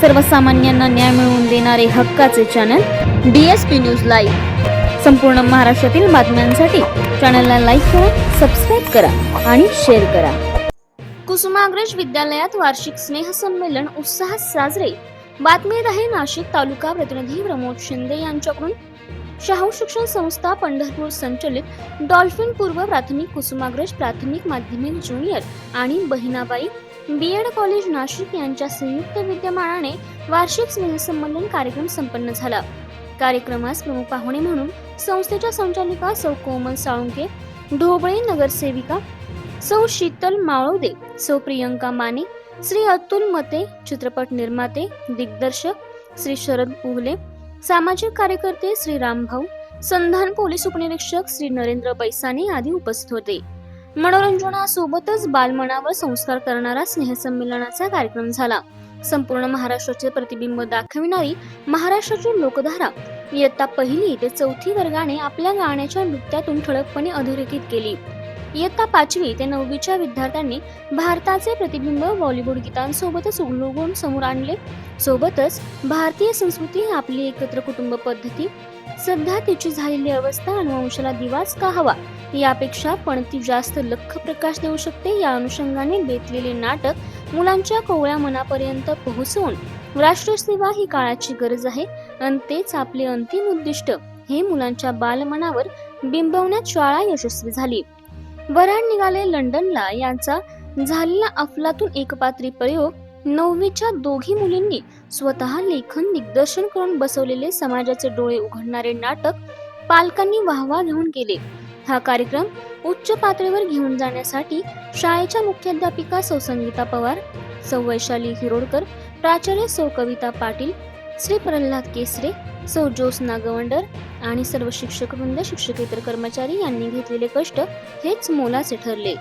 सर्वसामान्यांना न्याय मिळवून देणारे हक्काचे channel D S P news live संपूर्ण महाराष्ट्रातील बातम्यांसाठी चॅनलला लाईक करा सबस्क्राईब करा आणि शेअर करा. कुसुमाग्रज विद्यालयात वार्षिक स्नेहसंमेलन उत्साहात साजरे. बातमीत आहे नाशिक तालुका प्रतिनिधी प्रमोद शिंदे यांच्याकडून. शाहू शिक्षण संस्था पंढरपूर संचलित डॉल्फिन पूर्व प्राथमिक कुसुमाग्रज प्राथमिक माध्यमिक ज्युनियर आणि Bahinabai B Ed college Nashik यांच्या संयुक्त विद्यमानाने वार्षिक स्नेहसंमेलन कार्यक्रम संपन्न झाला. कार्यक्रमास प्रमुख पाहुणे म्हणून संस्थेच्या संचालिका सौ कोमल साळुंके ढोबळे नगरसेविका सौ शीतल माळवदे सौ प्रियंका माने श्री अतुल मते चित्रपट निर्माते दिग्दर्शक श्री शरद पुहले सामाजिक कार्यकर्ते श्री रामभाऊ संधान पोलीस उपनिरीक्षक श्री नरेंद्र बैसाने आदी उपस्थित होते. मनोरंजनासोबतच बालमनावर संस्कार करणारा स्नेहसंमेलनाचा कार्यक्रम झाला. संपूर्ण महाराष्ट्राचे प्रतिबिंब दाखविणारी महाराष्ट्राची लोकधारा इयत्ता पहिली ते चौथी वर्गाने आपल्या गाण्याच्या नृत्यातून ठळकपणे अधोरेखित केली. इयत्ता पाचवी ते नववीच्या विद्यार्थ्यांनी भारताचे प्रतिबिंब बॉलिवूड गीतांसोबतच उलगडून समोर आणले. सोबतच भारतीय संस्कृती आपली एकत्र कुटुंब पद्धती. सध्या तिची झालेली अवस्था अनुवंशाला वंशाला दिवाच का हवा? यापेक्षा पण ती जास्त लख प्रकाश देऊ शकते या अनुषंगाने बेतलेले नाटक मुलांच्या कोवळ्या मनापर्यंत पोहोचवून राष्ट्रसेवा ही काळाची गरज आहे आणि तेच आपले अंतिम उद्दिष्ट हे मुलांच्या बालमनावर बिंबवण्यात शाळा यशस्वी झाली. वराड निघाले लंडनला यांचा झालेला अफलातून एकपात्री प्रयोग नववीच्या दोघी मुलींनी स्वतः लेखन दिग्दर्शन करून बसवलेले समाजाचे डोळे उघडणारे नाटक पालकांनी वाहवा घेऊन केले हा कार्यक्रम उच्च पातळीवर घेऊन जाण्यासाठी शाळेच्या मुख्याध्यापिका सौ संगीता पवार सौ वैशाली हिरोडकर प्राचार्य सौ कविता पाटील श्री प्रल्हाद केसरे सौ ज्योत्स्ना गवंडर आणि सर्व शिक्षक वृंद शिक्षकेतर कर्मचारी यांनी घेतलेले कष्ट हेच मोलाचे ठरले.